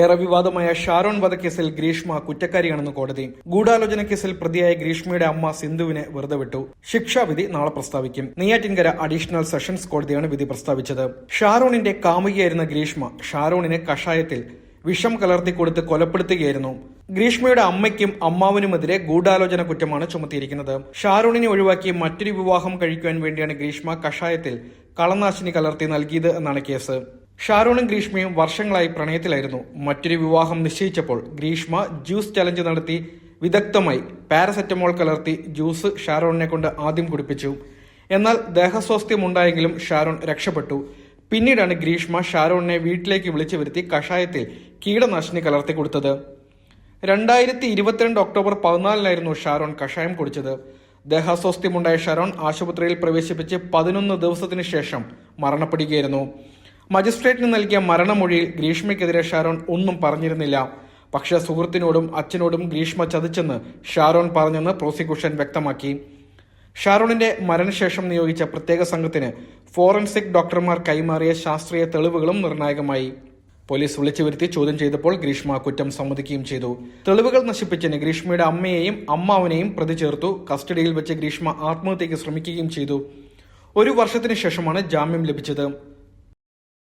ഏറെ വിവാദമായ ഷാരോൺ വധക്കേസിൽ ഗ്രീഷ്മ കുറ്റക്കാരിയാണെന്ന് കോടതി. ഗൂഢാലോചന കേസിൽ പ്രതിയായ ഗ്രീഷ്മയുടെ അമ്മ സിന്ധുവിനെ വെറുതെ വിട്ടു. ശിക്ഷാവിധി നാളെ പ്രസ്താവിക്കും. നെയ്യാറ്റിൻകര അഡീഷണൽ സെഷൻസ് കോടതിയാണ് വിധി പ്രസ്താവിച്ചത്. ഷാരോണിന്റെ കാമുകിയായിരുന്ന ഗ്രീഷ്മ ഷാരോണിനെ കഷായത്തിൽ വിഷം കലർത്തി കൊടുത്ത് കൊലപ്പെടുത്തുകയായിരുന്നു. ഗ്രീഷ്മയുടെ അമ്മയ്ക്കും അമ്മാവനുമെതിരെ ഗൂഢാലോചന കുറ്റമാണ് ചുമത്തിയിരിക്കുന്നത്. ഷാരൂണിനെ ഒഴിവാക്കി മറ്റൊരു വിവാഹം കഴിക്കുവാൻ വേണ്ടിയാണ് ഗ്രീഷ്മ കഷായത്തിൽ കളനാശിനി കലർത്തി നൽകിയത് എന്നാണ് കേസ്. ഷാരോണും ഗ്രീഷ്മയും വർഷങ്ങളായി പ്രണയത്തിലായിരുന്നു. മറ്റൊരു വിവാഹം നിശ്ചയിച്ചപ്പോൾ ഗ്രീഷ്മ ജ്യൂസ് ചലഞ്ച് നടത്തി വിദഗ്ധമായി പാരസെറ്റമോൾ കലർത്തി ജ്യൂസ് ഷാരോണിനെ കൊണ്ട് ആദ്യം കുടിപ്പിച്ചു. എന്നാൽ ദേഹസ്വാസ്ഥ്യമുണ്ടായെങ്കിലും ഷാരോൺ രക്ഷപ്പെട്ടു. പിന്നീടാണ് ഗ്രീഷ്മ ഷാരോണിനെ വീട്ടിലേക്ക് വിളിച്ചു വരുത്തി കഷായത്തിൽ കീടനാശിനി കലർത്തി കൊടുത്തത്. രണ്ടായിരത്തി ഇരുപത്തിരണ്ട് ഒക്ടോബർ പതിനാലിനായിരുന്നു ഷാരോൺ കഷായം കുടിച്ചത്. ദേഹാസ്വാസ്ഥ്യമുണ്ടായ ഷാരോൺ ആശുപത്രിയിൽ പ്രവേശിപ്പിച്ച് പതിനൊന്ന് ദിവസത്തിനു ശേഷം മരണപ്പെടുകയായിരുന്നു. മജിസ്ട്രേറ്റിന് നൽകിയ മരണമൊഴിയിൽ ഗ്രീഷ്മയ്ക്കെതിരെ ഷാരോൺ ഒന്നും പറഞ്ഞിരുന്നില്ല. പക്ഷേ സുഹൃത്തിനോടും അച്ഛനോടും ഗ്രീഷ്മ ചതിച്ചെന്ന് ഷാരോൺ പറഞ്ഞെന്ന് പ്രോസിക്യൂഷൻ വ്യക്തമാക്കി. ഷാരോണിന്റെ മരണശേഷം നിയോഗിച്ച പ്രത്യേക സംഘത്തിന് ഫോറൻസിക് ഡോക്ടർമാർ കൈമാറിയ ശാസ്ത്രീയ തെളിവുകളും നിർണായകമായി. പോലീസ് വിളിച്ചു വരുത്തി ചോദ്യം ചെയ്തപ്പോൾ ഗ്രീഷ്മ കുറ്റം സമ്മതിക്കുകയും ചെയ്തു. തെളിവുകൾ നശിപ്പിച്ചതിന് ഗ്രീഷ്മയുടെ അമ്മയെയും അമ്മാവനെയും പ്രതി ചേർത്തു. കസ്റ്റഡിയിൽ വെച്ച് ഗ്രീഷ്മ ആത്മഹത്യയ്ക്ക് ശ്രമിക്കുകയും ചെയ്തു. ഒരു വർഷത്തിന് ശേഷമാണ് ജാമ്യം ലഭിച്ചത്.